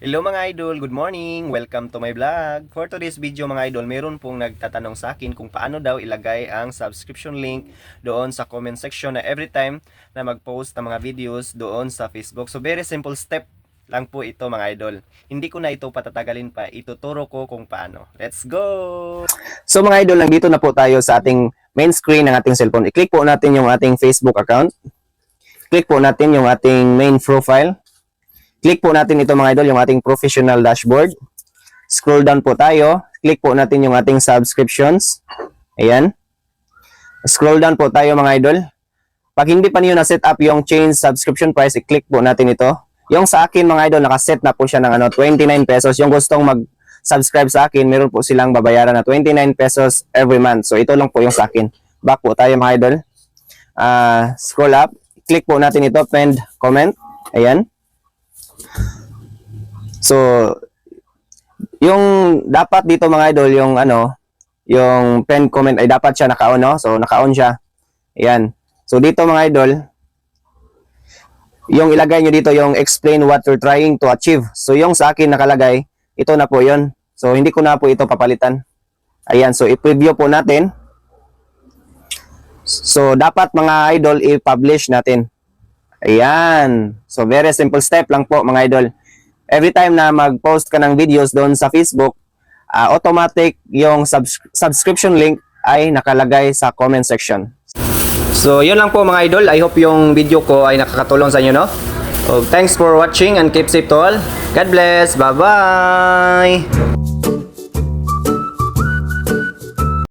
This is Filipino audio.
Hello mga idol, good morning! Welcome to my vlog. For today's video mga idol, meron pong nagtatanong sa akin kung paano daw ilagay ang subscription link doon sa comment section na every time na mag-post ng mga videos doon sa Facebook. So very simple step lang po ito mga idol. Hindi ko na ito patatagalin pa, ituturo ko kung paano. Let's go! So mga idol, nandito na po tayo sa ating main screen ng ating cellphone. I-click po natin yung ating Facebook account. Click po natin yung ating main profile. Click po natin ito mga idol, yung ating professional dashboard. Scroll down po tayo. Click po natin yung ating subscriptions. Ayan. Scroll down po tayo mga idol. Pag hindi pa niyo na-set up yung change subscription price, i-click po natin ito. Yung sa akin mga idol, nakaset na po siya ng ano, 29 pesos. Yung gustong mag-subscribe sa akin, meron po silang babayaran na 29 pesos every month. So ito lang po yung sa akin. Back po tayo mga idol. Ah, scroll up. Click po natin ito, pinned comment. Ayan. So, yung dapat dito mga idol, yung ano, yung pen comment ay dapat siya naka-on, no? So, naka-on siya. Ayan. So, dito mga idol, yung ilagay nyo dito yung explain what you're trying to achieve. So, yung sa akin nakalagay, ito na po yon So, hindi ko na po ito papalitan. Ayan. So, i-preview po natin. So, dapat mga idol, i-publish natin. Ayan. So, very simple step lang po mga idol. Every time na mag-post ka ng videos doon sa Facebook, ah, automatic yung subs- subscription link ay nakalagay sa comment section. So, yun lang po mga idol. I hope yung video ko ay nakakatulong sa inyo, no? So, thanks for watching and keep safe to all. God bless. Bye-bye!